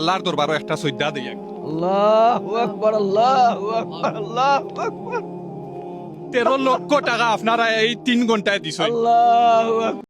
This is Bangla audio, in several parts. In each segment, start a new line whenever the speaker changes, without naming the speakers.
আল্লাহর দরবারও একটা দিই
আল্লাহু আকবার আল্লাহু আকবার আল্লাহু আকবার।
তেরো লক্ষ টাকা আপনারা এই তিন ঘন্টায় দিছ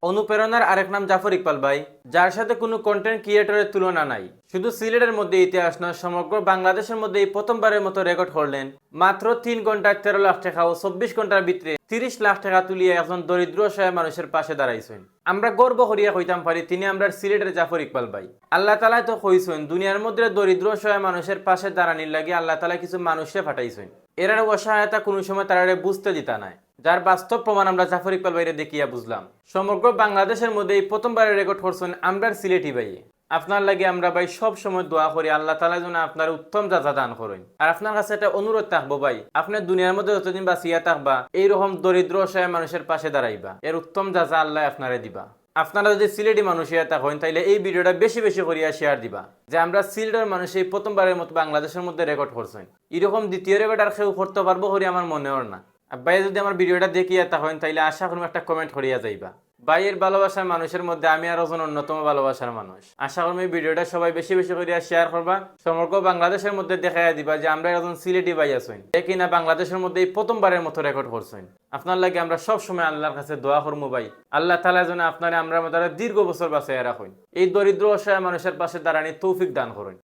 অনুপ্রেরণার আরেক নাম জাফর ইকবাল ভাই যার সাথে কোনো কন্টেন্ট ক্রিয়েটরের তুলনা নাই। শুধু সিলেটের মধ্যে ইতিহাস নয় সমগ্র বাংলাদেশের মধ্যে এই প্রথমবারের মতো রেকর্ড করলেন মাত্র তিন ঘন্টায় তেরো লাখ টাকা ও চব্বিশ ঘণ্টার ভিতরে তিরিশ লাখ টাকা তুলিয়ে একজন দরিদ্র অসহায় মানুষের পাশে দাঁড়াইছেন। আমরা গর্ব করিয়া কইতাম পারি, তিনি আমরা সিলেটের জাফর ইকবাল ভাই। আল্লাহ তালাই তো কইছেন, দুনিয়ার মধ্যে দরিদ্র অসহায় মানুষের পাশে দাঁড়ানির লাগে আল্লাহ তালা কিছু মানুষে ফাটাইছেন। এর অসহায়তা কোনো সময় তারা বুঝতে দিতা নাই। যার বাস্তব প্রমাণ আমরা জাফর ইকবাল ভাইরে দেখিয়া বুঝলাম। সমগ্র বাংলাদেশের মধ্যে এই প্রথমবারের রেকর্ড করছেন আমরা সিলেটি ভাই আপনার লাগে আমরা ভাই সব সময় দোয়া করি, আল্লাহ তালা যেন আপনার উত্তম যাজা দান করেন। আর আপনার কাছে একটা অনুরোধ থাকব ভাই আপনার দুনিয়ার মধ্যে যতদিন বাঁচিয়া থাকবা, এইরকম দরিদ্র অসহায় মানুষের পাশে দাঁড়াইবা। এর উত্তম যাজা আল্লাহ আপনারে দিবা। আপনারা যদি সিলেটি মানুষ ইয়া থাকেন, তাইলে এই ভিডিওটা বেশি বেশি করিয়া শেয়ার দিবা। যে আমরা সিলেটের মানুষ এই প্রথমবারের মতো বাংলাদেশের মধ্যে রেকর্ড করছেন। এরকম দ্বিতীয় রেকর্ড আর কেউ করতে পারব করি আমার মনে হয় না ভাই, যদি আমার ভিডিওটা দেখিয়া থাকেন, তাইলে আশা করুন একটা কমেন্ট করিয়া যাইবা। ভাইয়ের ভালোবাসার মানুষের মধ্যে আমি আর একজন অন্যতম ভালোবাসার মানুষ। আশা করি ভিডিওটা সবাই বেশি বেশি করিয়া শেয়ার করবা। সমগ্র বাংলাদেশের মধ্যে দেখাইয়া দিবা যে আমরা একজন সিলেটি ভাই আছেন দেখি না বাংলাদেশের মধ্যে এই প্রথমবারের মতো রেকর্ড করছেন আপনার লাগে আমরা সব সময় আল্লাহর কাছে দোয়া করব ভাই। আল্লাহ তালা যেন আপনারা আমরা দীর্ঘ বছর বাঁচাইয়া রাখুন। এই দরিদ্র অসহায় মানুষের পাশে দাঁড়ানি তৌফিক দান করুন।